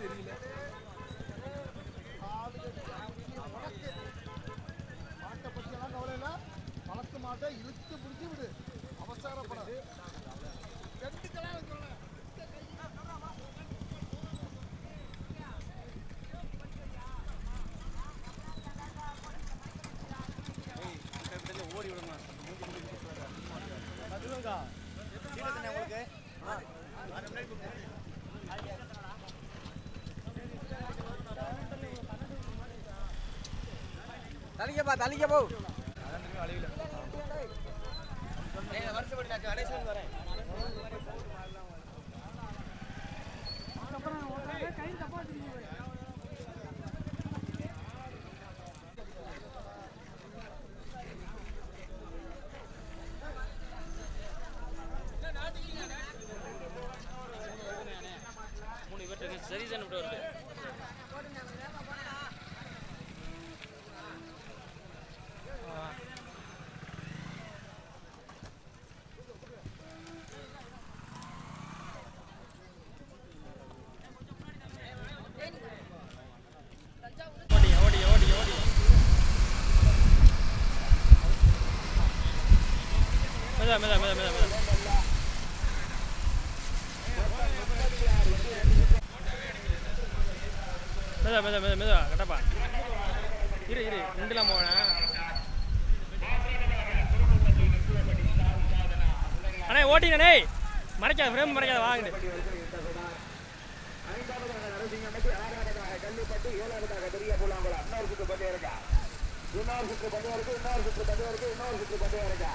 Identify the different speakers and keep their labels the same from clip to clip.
Speaker 1: தெரியல.
Speaker 2: மாட்டை பற்றியெல்லாம் கவலை இல்லை வளர்த்து மாட்டை இழுத்து பிடிச்சி விடு அவசரப்படாது
Speaker 3: தள்ளிக்கப்பா தள்ளிக்க போ.
Speaker 4: அதான் திரும்பி வழியில் வரேன். மெதா மெதா மெதா மெதா மெதா மெதா மெதா மெதா மெதா கட்டப்பா இரு இரு ரெண்டுலாம் போவேண்ணா அண்ணே ஓட்டிங்கண்ணே மறைக்காத ஃப்ரேம் மறைக்காத வாங்கிட்டு
Speaker 2: இன்னொரு சுற்று பண்ணி இருக்கு இன்னொரு சுற்று பண்ணி இருக்கு இன்னொரு சுற்று பண்ணி இருக்கா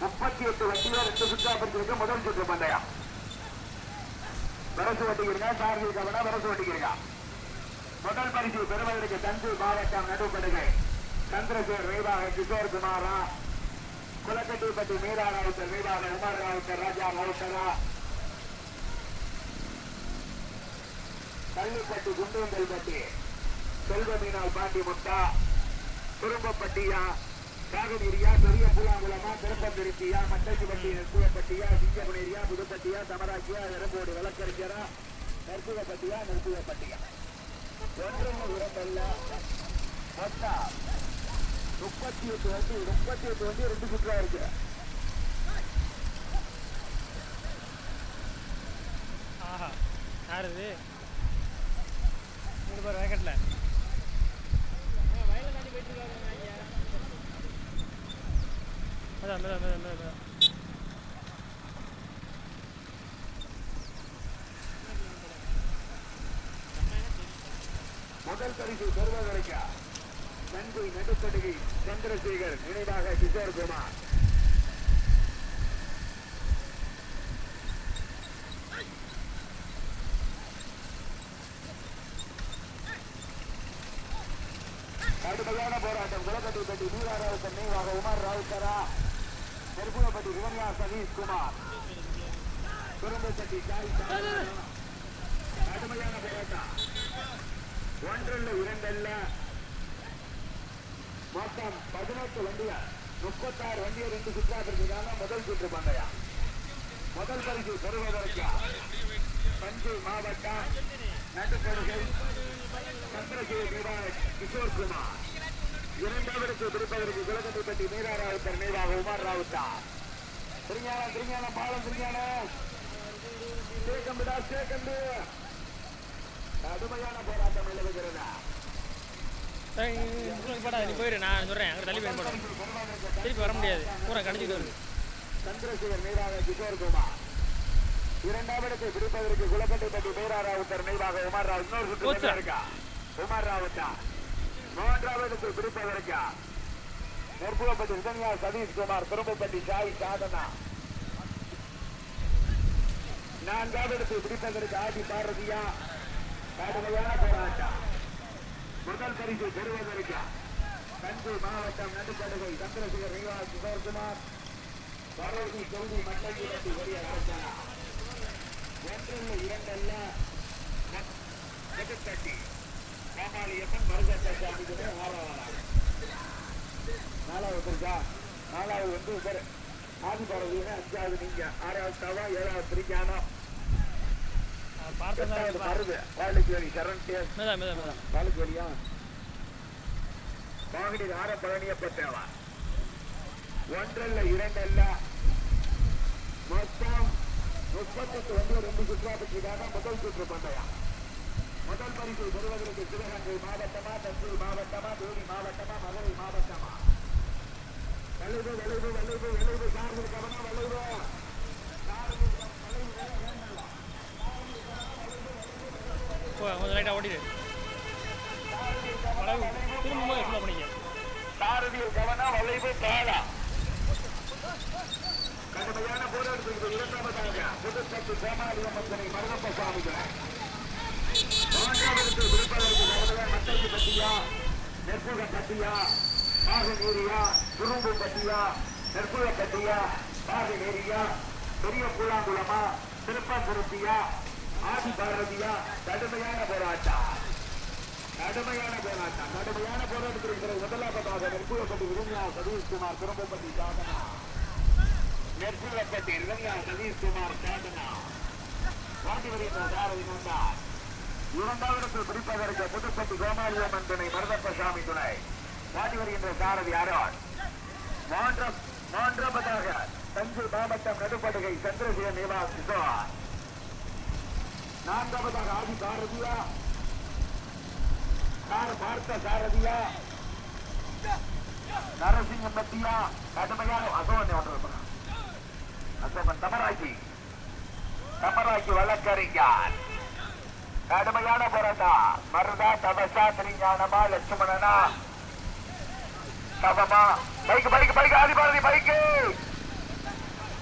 Speaker 2: முப்பத்தி எட்டு வண்டிகள் ரெண்டு சுற்றா பிரிச்சிருக்கு முதல் சுற்று பந்தயம். வரசு ஓட்டிக்கிறீங்க சாரதி கவனா வரசு ஓட்டிக்கிறீங்க முதல் பரிசு பெறுவதற்கு தஞ்சை மாவட்டம் நடுப்படுகை சந்திரசேகர் ரேவாக கிஷோர் குமாரா குலக்கட்டிப்பட்டி மீரா ராவுத்தர் மீரான உமர் ராவுத்தர் ராஜா ராவுத்தரா கள்ளிப்பட்டி குண்டேந்தல்பட்டி. செல்வ மீனால் பாண்டி முட்டா குடும்பப்பட்டியா காகநீரியா பெரிய பூலாங்குளமா திருப்பந்திருத்தியா மட்டச்சிப்பட்டி நெருப்புவப்பட்டியா சிங்கமனேரியா புதுப்பட்டியா சமராக்கியா எரம்போடு விளக்கறிஞரா நெற்குவப்பட்டியா நெற்குவப்பட்டியா ஒன்றும் இரண்டல்ல மொத்தம் முப்பத்தி எட்டு வண்டி முப்பத்தி எட்டு வண்டி ரெண்டு சுற்றா இருக்கு.
Speaker 4: ஆஹா யாரு இது? 没了没了没了没了。
Speaker 2: முதல் பரிசு பெறுவதற்கு நன்கு நடுக்கடுகி சந்திரசேகர் நினைவாக கிஷோர் குமார். கடுமையான போராட்டம். குலக்கட்டை பற்றி வீரா நினைவாக உமர் ராவுக்கரா. நெருப்புவப்பட்டி ரிவனியா சதீஷ் குமார். குறும்பப்பட்டி சாய் கடுமையான போராட்டம் ஒன்றல்ல இரண்டல்ல. மொத்தம் பதினெட்டு வண்டியா முப்பத்தாறு வண்டியை ரெண்டு சுற்றா இருந்ததால முதல் சுற்று பந்தயம். முதல் பரிசு பெறுவதற்கு தஞ்சை மாவட்டம் நடுப்படுகை சந்திரசேகர் மீராஜ் கிஷோர் குமார். இரண்டாவதுக்கு பிடிப்பதற்கு குலகட்டிப்பட்டி மீரா ராவுத்தர் நினைவாக உமர் ராவுத்தா. திருஞானம் திருஞானம் பாலம் திருஞானம். சேகம்பிடா சேகம்பு கடுமையான போராட்டம் நிலவுகிறதா.
Speaker 4: நீ போயிடு நான் சொல்கிறேன் அங்கே தள்ளி போய் போடுறேன் திருப்பி வர முடியாது. பூரா கடிச்சிட்டு வருது.
Speaker 2: சந்திரசேகர் நீராக கிஷோர் குமார். இரண்டாவது பிடிப்பதற்கு குலக்கட்டைப்பட்டி மீரா ராவுத்தர் நினைவாக உமர் ராவ் இன்னொரு சுற்று இருக்கா உமர் ராவுத்தா. மூன்றாவது பிடிப்பதற்கு நெருப்புவப்பட்டி விதன்யா சதீஷ்குமார் திரும்பப்பட்டி சாய் சாதனா. நான்காவது பிடிப்பதற்கு ஆதி பாரதியா. கடுமையான போராட்டம். முதல் பரிசு பெறுவதற்கு? தஞ்சை மாவட்டம் நடுக்கடுகை சந்திரசேகர் நிவாஸ் சுதர்குமார். பரோதி தொகுதி மண்டலி வெட்டி பெரிய ராஜானா ஒன்றல்ல இரண்டல்ல. நெடுக்கட்டி கோமாளியம்மன் மருகட்ட சாமிக்குமே ஆறாவது நாலாவது இருக்கா நாலாவது வந்து உபர் ஆதி பரவீங்க அஞ்சாவது நீங்க ஆறாவது தவா ஏழாவது பிரிக்கானோ
Speaker 4: பார்த்தா
Speaker 2: எட்டாவது மருது வாழைக்கேரி சரண் டேஸ்
Speaker 4: மேதா மேதா மேதா
Speaker 2: வாழைக்கேரியா வாகனில் ஒன்றல்ல இரண்டல்ல மொத்தம் முப்பத்தெட்டு வந்து ரெண்டு சுற்றுலாட்டுக்காக முதல் சுற்று பந்தயா முதல் பரிசு பெறுவதற்கு சிவகங்கை மாவட்டமா தஞ்சை மாவட்டமா தேனி மாவட்டமா மதுரை மாவட்டமா? வளைவு வளைவு வளைவு வளைவு. சார்பில் கவனம் வளைவு.
Speaker 4: கொஞ்சம் லைட்டாக ஓடிடு. அளவு திரும்பும்போது எக்ஸ்ப்ளோ பண்ணிக்க
Speaker 2: சாரதியில் கவனம் வளைவு தாளா கடுமையான போராட்டத்திற்கு இரண்டாவதாக புதுப்பட்டு கோமாளியம்மனை மருதப்ப சுவாமிகள். மூன்றாவதுக்கு விருப்பதற்கு கடுமையான மட்டை பட்டியா நெற்புக பட்டியா பாகநேரியா துரும்பு பட்டியா நெற்புக பட்டியா பாகநேரியா பெரிய கூழாங்குளமா திருப்பங்குருத்தியா ஆதி பாரதியா கடுமையான போராட்டம் கடுமையான போராட்டம் கடுமையான போராட்டத்தில் இருக்கிற முதலாவதாக நெற்குலப்பட்டி இளைஞா சதீஷ்குமார் திரும்பப்பட்டி சாதனா நெற்குலப்பட்டி இளைஞா சதீஷ்குமார் சாதனா வாண்டி வருகின்ற சாரதி நந்தார் இரண்டாவது குறிப்பதற்கு புதுப்பட்டி கோமாளியம்மன் துணை மருதப்ப சாமி துணை. பாடி வருகின்ற சாரதி அரோன் மூன்றாவதாக தஞ்சை மாவட்டம் நடுப்படுகை சந்திரசேகர் நிவாஸ் நான்காவதாக ஆதி பாரதியா சார் பார்த்த சாரதியா. நரசிங்கம் பத்தியா. கடுமையான அசோகன் ஒன்று அசோகன் தமராக்கி தமராக்கி வழக்கறிஞர். கடுமையான போராட்டம். மருதா தபசா திருஞானமா லட்சுமணனா? தவமா bike bike bike Adhibharathi bike!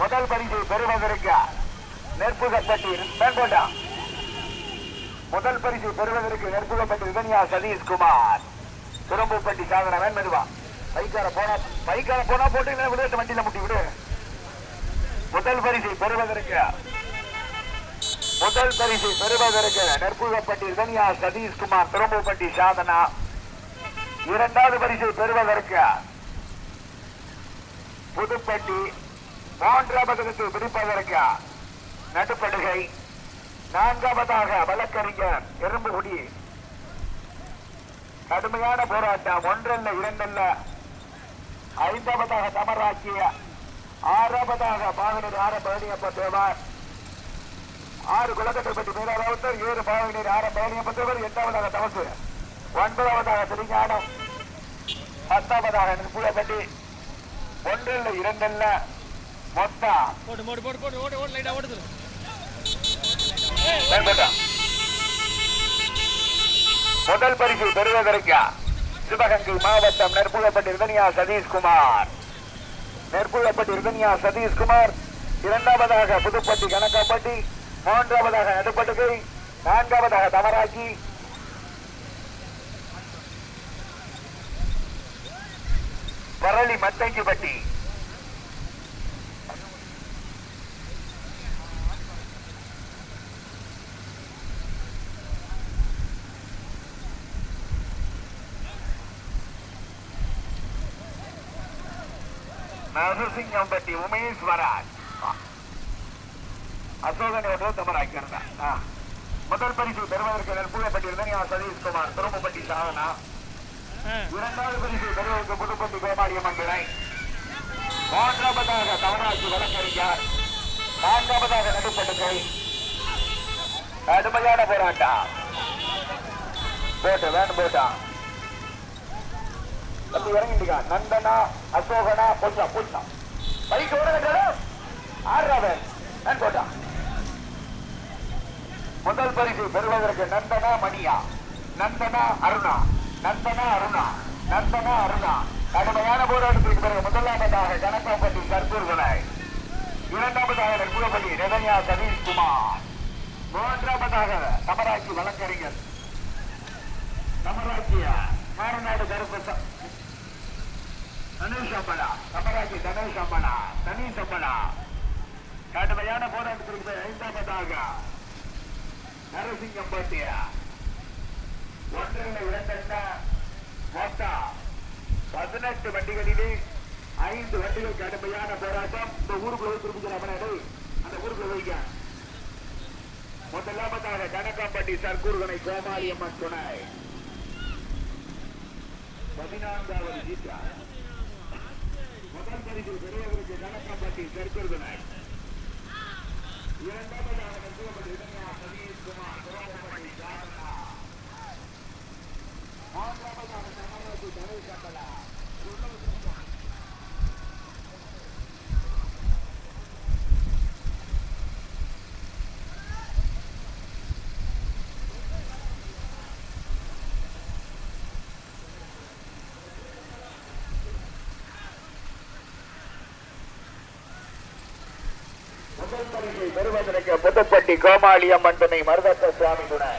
Speaker 2: முதல் பரிசு பெறுவதற்கு நெற்புகப்பட்டி மேற்கொண்டா முதல் பரிசு பெறுவதற்கு நெற்புகப்பட்டி விதன்யா சதீஷ்குமார். திரும்பப்பட்டி சாதனை வேண்மெதுவா பைக்கார போனா பைக்கார போனா போட்டு இல்லை வண்டியில முட்டி விடு. முதல் பரிசு பெறுவதற்கு முதல் பரிசு பெறுவதற்கு நெற்புகப்பட்டி விதன்யா சதீஷ்குமார் திரும்பப்பட்டி சாதனா. இரண்டாவது பரிசு பெறுவதற்கு புதுப்பட்டி மூன்றாவது பிடிப்பதற்கு நடுப்படுகை. நான்காவதாக வழக்கறிஞர் எறும்புகுடி. கடுமையான போராட்டம் ஒன்றல்ல இரண்டல்ல. ஐந்தாவதாக தமராக்கிய ஆறாவதாக பாகனூர் ஆர பழனியப்ப தேவார். ஆறு குளக்கட்டைப்பட்டி மேலாளர் ஏழு பாகனூர் ஆர பழனியப்ப தேவர் எட்டாவதாக தமசு ஒன்பதாவதாக திருஞானம் பத்தாவதாக நிற்புலப்பட்டி
Speaker 4: ஓட்டு சொல்லு.
Speaker 2: மேம்பட்டான். முதல் பரிசு பெறுவதற்கு? சிவகங்கை மாவட்டம் நெற்புலப்பட்டி இருதனியா சதீஷ்குமார். நெற்புலப்பட்டி இருதனியா சதீஷ்குமார் இரண்டாவதாக புதுப்பட்டி கணக்காப்பட்டி மூன்றாவதாக நடுப்பட்டுகை நான்காவதாக தமராக்கி. பரளி மத்தங்கிப்பட்டி நரசிங்கம்பட்டி உமேஸ்வராஜ் அசோகனோடு தமராக்கியிருந்தேன் முதல் பரிசு பெறுவதற்கு நெற்புகப்பட்டி நான் சதீஷ்குமார் திரும்பப்பட்டி சாதனா. இரண்டாவது பரிசு பெறுவதற்கு புதுப்பட்டி கோமாரியம்மன் துணை மூன்றாவதாக தமராட்சி வழக்கறிஞர். நான்காவதாக நடுப்படுக்கை கடுமையான போராட்டம். போட்டு வேணும் போட்டான் தம்பி இறங்கிட்டு நந்தனா அசோகனா பொண்ணா பொண்ணா பைக்கு ஓட ஆறாவன் நான் போட்டான் முதல் பரிசு பெறுவதற்கு நந்தனா மணியா நந்தனா அருணா நந்தனா அருணா நந்தனா அருணா. கடுமையான போராட்டத்திற்கு பிறகு முதலாவதாக கணக்காப்பட்டி கற்பூர் விலை இரண்டாவதாக நெற்புகப்பள்ளி ரெதன்யா சதீஷ்குமார். மூன்றாவதாக தமராட்சி வழக்கறிஞர் தமராக்கியா மாரநாடு கருப்பு தனுஷ் அம்மனா தமராக்கி தனுஷ் அம்மனா தனீஷ் அம்பலா கடுமையான போராட்டத்திற்கு ஐந்தாவதாக நரசிங்கம் பாட்டியா ஒன்றில் இரண்டென்ன மொத்தம் பதினெட்டு வண்டிகளிலே ஐந்து வண்டிகள் கடுமையான போராட்டம். இந்த ஊருக்குள்ள திருப்பிக்கிறாங்க அந்த ஊருக்குள்ள வைக்க முதலாவதாக கணக்காம்பட்டி சர்க்கூர்கனை கோமாளி அம்மன் துணை. பதினான்காவது ஜீத்ரா முதல் பரிசு பெரியவருக்கு கணக்காம்பட்டி சர்க்கூர்கனை இரண்டாவதாக நெருங்கப்பட்ட இளைஞா சதீஷ் குமார் திருவாரூர்பட்டி சாரணா மூன்றாவதாக தமிழகத்து தனி கம்பலா முதல் பரிசை பெறுவதற்கு புதுப்பட்டி கோமாளி அம்மன் துணை மருதத்த சுவாமி துணை.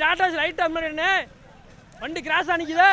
Speaker 4: டாட்டா ரைட் முன்னாடி என்ன? வண்டி கிராஸ் அணிக்குது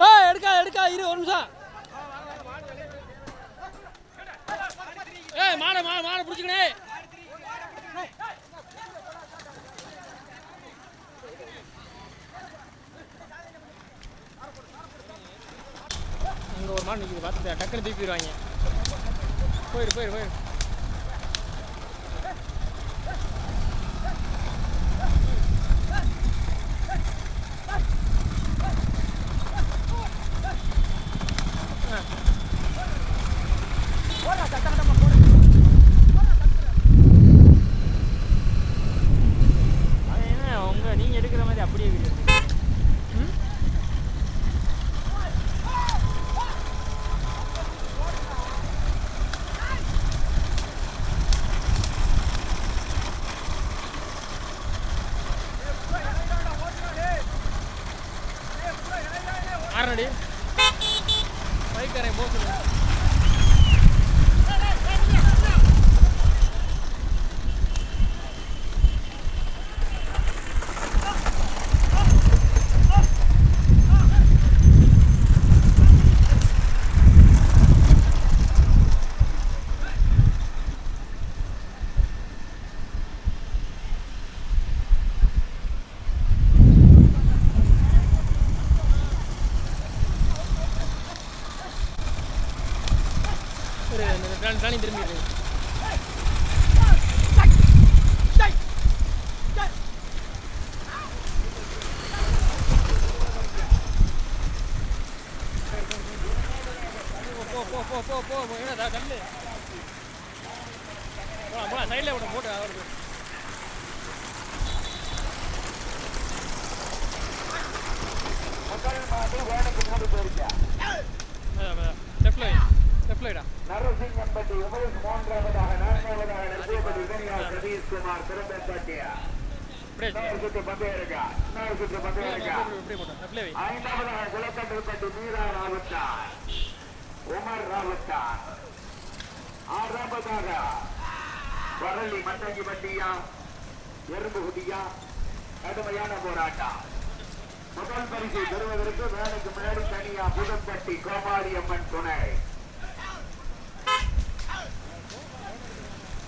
Speaker 4: ஆ எடுக்கா எடுக்கா இரு ஒரு நிமிஷம் ஏய் மாடை மாடை மாடை புடிச்சுக்கணே அங்கே ஒரு மாடு நிற்கிது பார்த்து டக்குன்னு தூக்கி போயிடுவாங்க போயிடு போயிடு போயிடு அது என்ன உங்க நீங்க எடுக்கிற மாதிரி அப்படியே வீடியோ ம் ஆறடி பைக்கரை போக சொல்லுங்க ஒரு ராணி திரும்பிடுது போ போ போ போ போ போ என்ன தள்ளு
Speaker 2: குடியா வரலி மத்தங்கி பட்டியா எறும்பு குடியா கடுமையான போராட்டம். முதல் பரிசை பெறுவதற்கு வேலைக்கு முன்னாடி தனியா புதம்பட்டி கோமாரி அம்மன் துணை.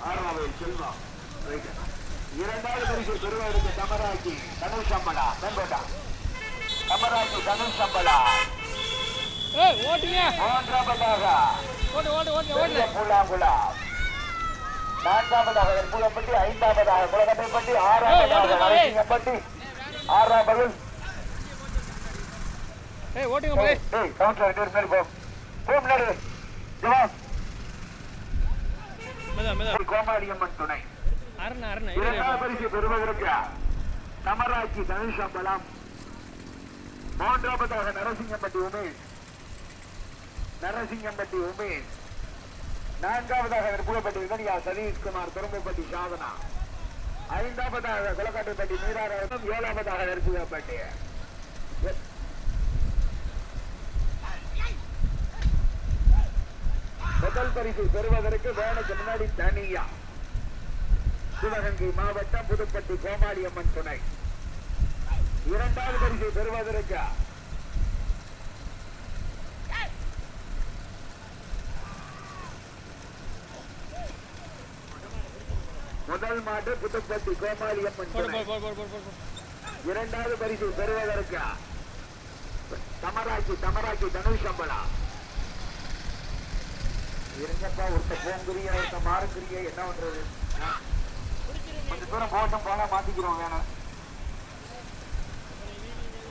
Speaker 2: ஆறாவது செல்வம். இரண்டாவது பரிசு பெறுவதற்கு தமராஜி தனுஷ் சம்பளா மேம்பட்டா தமராஜி தனுஷ் சம்பளா மூன்றாவதாக. புலாங்குளா நான்காவதாக வெண்புலப்பட்டி ஐந்தாவதாக குலக்கட்டைப்பட்டி
Speaker 4: ஏய்,
Speaker 2: ஆறாவதாக. நரசிங்கப்பட்டி ஆறாவது
Speaker 4: ஏய் ஓட்டுங்க போய்
Speaker 2: ஏய் கவுண்டர் ரெண்டு பேரும் முன்னாடி போ. போ முன்னாடி. ஜவான்
Speaker 4: மெதா மெதா
Speaker 2: கோமாரியம்மன் துணை.
Speaker 4: அரண அரண
Speaker 2: இரண்டாவது பரிசு பெறுவதற்கு தமராட்சி தனுஷம்பலம். மூன்றாவதாக நரசிங்கம்பட்டி உமேஷ். நரசிங்கம்பட்டி உமேஷ். நான்காவதாக நெருப்புலப்பட்டி விதனியா சதீஷ்குமார் துரும்பப்பட்டி சாதனா. ஐந்தாவதாக குளக்காட்டுப்பட்டி மீராராயம் ஏழாவதாக நெருப்புலப்பட்டி முதல் பரிசு பெறுவதற்கு வேலைக்கு முன்னாடி தனியா. சிவகங்கை மாவட்டம் புதுப்பட்டி கோமாளியம்மன் துணை. இரண்டாவது பரிசு பெறுவதற்கு முதல் மாட்டு புதுப்பட்டி கோமாளியம்மன் இரண்டாவது பரிசை பெறுவதற்கு தமராக்கி தமராக்கி தனுஷம்பளா இருங்கப்பா ஒருத்த போங்குறிய ஒருத்த மாறுங்கிறிய என்ன பண்றது? ஆ? கொஞ்சம் தூரம் போட்டும் போனா மாத்திக்கிறோம் வேணும்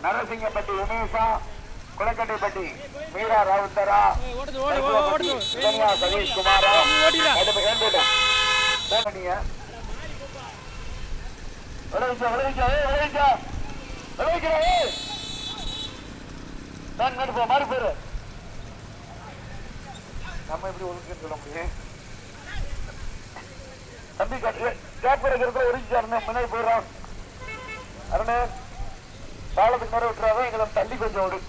Speaker 2: நரசிங்கப்பட்டி உமேஷா குளக்கட்டைப்பட்டி மீரா ராவுத்தரா
Speaker 4: ஏய் ஓடுது ஓடு ஓடு ஓடுது
Speaker 2: இளைஞா சதீஷ் குமாரா
Speaker 4: நீ ஓடிடா
Speaker 2: கடுமை ஏன்பேட்டா என்ன பண்ணீங்க விளைவிச்சா விளைவிச்சா ஏய் விளைவிச்சா விளைவிக்கிறா ஏய். நான் கொண்டு போ மாறி போயிரு. நம்ம எப்படி ஒழுங்குன்னு சொல்ல முடியும்? தம்பி காட்டு கேட்பர் இருக்கிறத ஒழிச்சு அருண். முன்னாடி போயிடறான். அருணே பாலத்துக்கு நேரம் விட்டுறாதான் எங்களை தள்ளி கொஞ்சம் விடு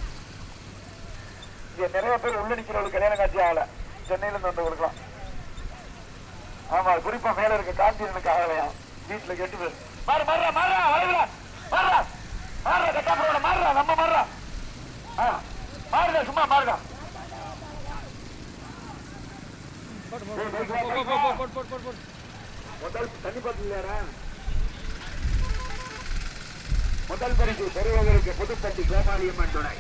Speaker 2: இங்க நிறைய பேர் உள்ள நிக்கிறவங்களுக்கு கல்யாணம் காட்சி ஆகல. சென்னையில இருந்து வந்தவங்களுக்குலாம் ஆமா குறிப்பா மேல இருக்க காந்தியனுக்கு ஆகலையா? வீட்டுல கெட்டு பேர் மாறு மாறுறா மாறுறா வளைவுல மாறுறா மாறுறா கட்டா போட மாறுறா நம்ம மாறுறா மாறுதா சும்மா மாறுடா. தண்ணி பாட்டில் முதல் பரிசு பெறுவதற்கு புதுப்பட்டி கோபாலியம்மன் துணை.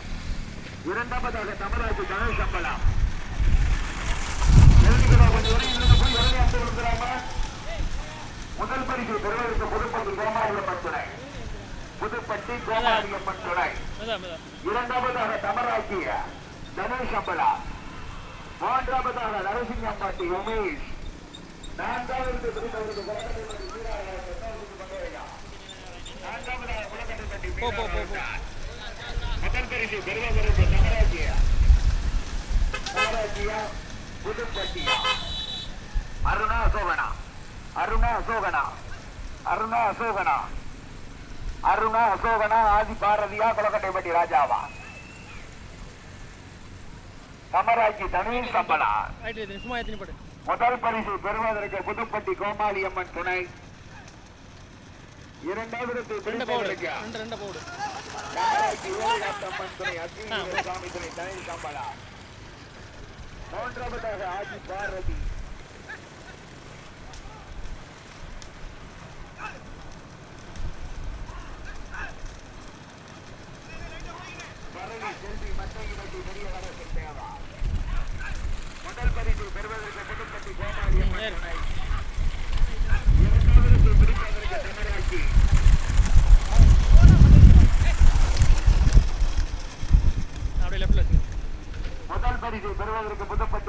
Speaker 2: இரண்டாவதாக தமிழ்நாட்டு கணேஷ் அம்பலாம். எழுதி கொஞ்சம் போய் எழுதி அம்பு கொடுக்கலாமா? முதல் பரிசு பெறுவதற்கு புதுப்பட்டி கோமாரியப்பட்டுணை புதுப்பட்டி
Speaker 4: கோமாரியப்பட்டுணை
Speaker 2: இரண்டாவதாக தமராக்கிய தனுஷ் அம்பலா மூன்றாவதாக நரசிங்க அம்பாட்டி உமேஷ். நான்காவது முதல் பரிசு பெறுவதற்கு தமராக்கிய தமராக்கியா புதுப்பட்டியா. அருணா சோபனா அருண அசோகனா அருண அசோகனா அருண அசோகனா ஆதி பாரதியா கொலக்கட்டைப்பட்டி ராஜாவா.
Speaker 4: சமராஜி தனியில் சம்பனா
Speaker 2: முதல் பரிசு பெறுவதற்கு புதுப்பட்டி கோமாளி அம்மன் துணை இரண்டாவது மூன்றாவதாக ஆதி பாரதி.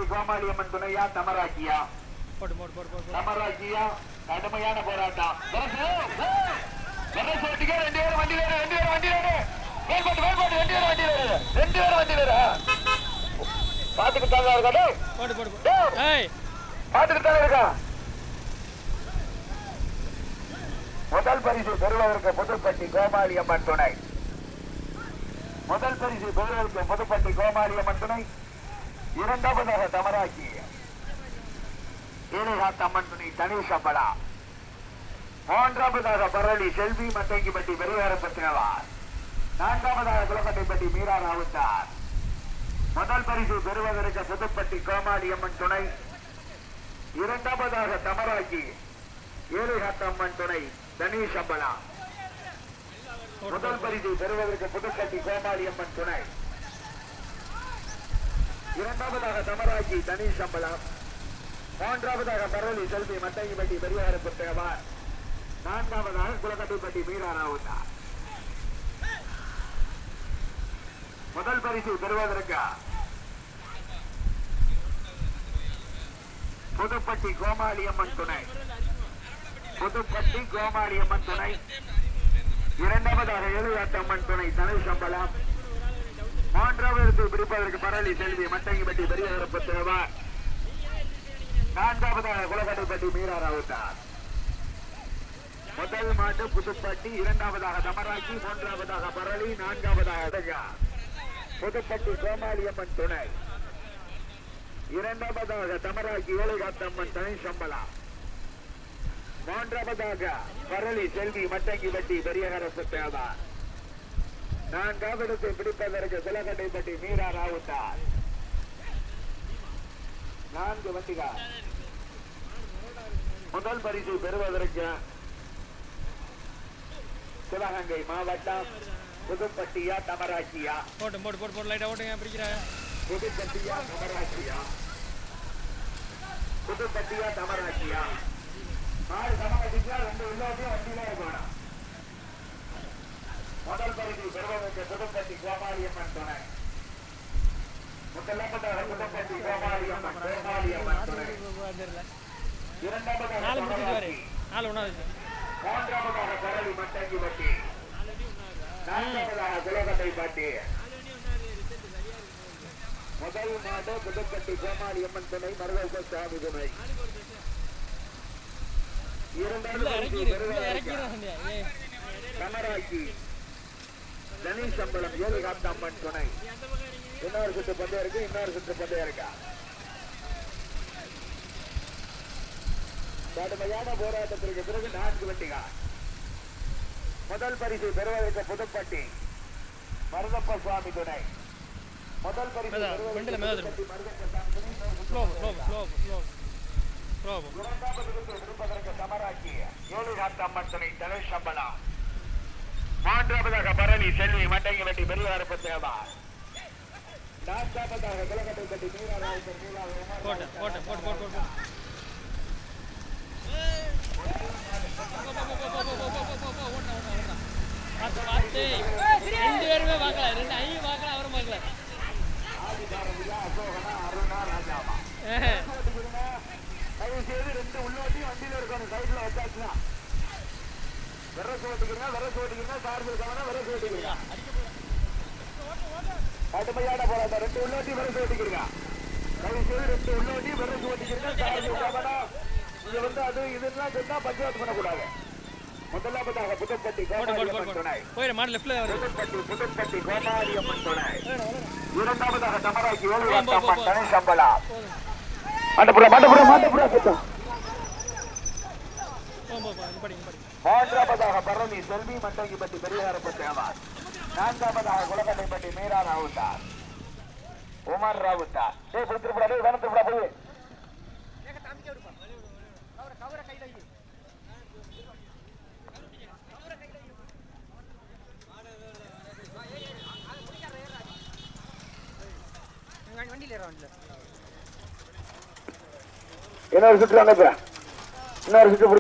Speaker 2: கோமாளியம்மன் துணையா தமராக்கியா தமராக்கியா கடுமையான போராட்டம். ரெண்டு பேரும் வண்டி வேணும் ரெண்டு பேரும் வண்டி வேணும் வேல்பாட்டு வேல்பாட்டு ரெண்டு பேரும் வண்டியில இரு ரெண்டு பேரும் இருக்கா? தாங்க இருக்கா? முதல் பரிசு பெறுவதற்கு புதுப்பட்டி கோமாளி அம்மன் துணை. முதல் பரிசு பெறுவதற்கு புதுப்பட்டி கோமாளி அம்மன் துணை. இரண்டாவதாக தமராக்கி ஏழைகாத் அம்மன் துணை தனீஷ் அம்பலா. மூன்றாவதாக பரளி செல்வி மத்தங்கிப்பட்டி பெருவேரப்பட்டினவார் நான்காவதாக குளக்கட்டைப்பட்டி மீரா ராவுத்தார். முதல் பரிசு பெறுவதற்கு புதுப்பட்டி கோமாளியம்மன் துணை. இரண்டாவதாக தமராக்கி ஏழுகாத்தம்மன் துணை தனீஷ் அம்பலா முதல் பரிசு பெறுவதற்கு புதுக்கட்டி கோமாளியம்மன் துணை. இரண்டாவதாக தமராக்கி தனீஷ் அம்பலம் மூன்றாவதாக பரவலி செல்வி மத்தங்கிப்பட்டி தேவார் நான்காவதாக குளக்கட்டிப்பட்டி மீரா ராவுத்தார். முதல் பரிசு பெறுவதற்கு புதுப்பட்டி கோமாளியம்மன் துணை. புதுப்பட்டி கோமாளியம்மன் துணை. இரண்டாவதாக எழுவாட்டு துணை தனுஷ் சம்பளம் மூன்றாவது பிடிப்பதற்கு பரளி செல்வி மட்டங்கிப்பட்டி பெரியவரப்பட்டவார் நான்காவதாக குலகட்டைப்பட்டி மீரா ராவுத்தார். முதல் மாட்டு புதுப்பட்டி இரண்டாவதாக தமராக்கி மூன்றாவதாக பரளி நான்காவதாக அடகா. புதுப்பட்டி கோமாளியம்மன் துணை. இரண்டாவதாக தமராஜ் ஏழைகாத்தம்மன் தனி சம்பளா மூன்றாவதாக பரளி செல்வி மட்டங்கிப்பட்டி பெரியகரசு தேவார் நான்காவது பிடிப்பதற்கு குலகட்டைப்பட்டி மீரா ராவுத்தார். நான்கு வண்டிகள் முதல் பரிசு பெறுவதற்கு சிவகங்கை மாவட்டம் புதுப்பட்டியா தமராட்சியா
Speaker 4: போட்டு போட்டு போட்டு போட்டு லைட்டாக ஓட்டுங்க பிடிக்கிற
Speaker 2: புதுப்பட்டியா தமராட்சியா புதுப்பட்டியா தமராட்சியா நாலு தமராட்சியா ரெண்டு உள்ளோட்டையும் வண்டியில இருக்கணும் முதல் பரிசு பெறுவதற்கு புதுப்பட்டி கோமாளியம்மன் துணை. புதுப்பட்டி இரண்டாவதாக
Speaker 4: நாலு வரு
Speaker 2: தமராட்சி.
Speaker 4: நாலு ஒன்றாவது
Speaker 2: மூன்றாவதாக பரளி மட்டங்கி பட்டி நான்காவதாக குலகட்டை பாட்டி முதல் மாடு புதுப்பட்டி கோமாளி அம்மன் துணை மருதக சுவாமி துணை இரண்டாவது
Speaker 4: உள்ள
Speaker 2: தனி சம்பளம் ஏழு காத்த அம்மன் துணை இன்னொரு சுற்று பந்தயம் இருக்கு இன்னொரு சுற்று பந்தயம் இருக்கா கடுமையான போராட்டத்திற்கு பிறகு நான்கு வண்டிகள் முதல் பரிசு பெறுவதற்கு புதுப்பட்டி. மருதப்ப சுவாமி துணை. முதல் பரிசு பெறுவதற்கு தமராக்கி ஏழு அம்மன் துணை தலை சம்பளம் மூன்றாவதாக பரணி செல்வி மட்டங்கி வெட்டி பெரியாரப்ப தேவா நான்காவதாக குலக்கட்டை கட்டி நீராக
Speaker 4: போட்டு போட்டு போட்டு போட்டு போட்டு பார்த்து பார்த்து ரெண்டு பேருமே பார்க்கல ரெண்டு பார்க்கல அவரும் பார்க்கல
Speaker 2: அருணா தயவு செய்து ரெண்டு உள்ளோட்டியும் வண்டியில இருக்கணும் சைட்ல வச்சாச்சுன்னா விர ஓட்டிக்கிறீங்க விரசு ஓட்டிக்கிறீங்க சார்ஜ் இருக்காங்கன்னா விரசு ஓட்டிக்கிறீங்க கடுமையான போராட்டம் ரெண்டு உள்ளோட்டி விரசு ஓட்டிக்கிறீங்க தயவு செய்து ரெண்டு உள்ளோட்டி விரசு ஓட்டிக்கிறீங்க சார்பு இருக்காங்கன்னா இது வந்து அது இதெல்லாம் சொன்னா பஞ்சாயத்து பண்ணக்கூடாது. முதலாவதாக புதுப்பட்டி
Speaker 4: போட்டு போட்டு
Speaker 2: கோமாரி
Speaker 4: போட்டு
Speaker 2: அம்மன் துணை. புதுப்பட்டி புதுப்பட்டி கோமாரி அம்மன் துணை இரண்டாவதாக தமராக்கி
Speaker 4: போ.
Speaker 2: தனி சம்பளா மாட்டப்புறா மாட்டப்புறா சுத்தம்
Speaker 4: இங்க இங்க
Speaker 2: மூன்றாவதாக பரணி செல்வி மண்டங்கிப்பட்டி பெரியாரப்ப தேவா நான்காவதாக குலக்கட்டைப்பட்டி மீரா ராவுத்தார் உமர் ராவுத்தார் டேய் பிடிச்சிருப்பா டேய் போய். இன்னொரு சுற்று அங்க இன்னொரு சுற்று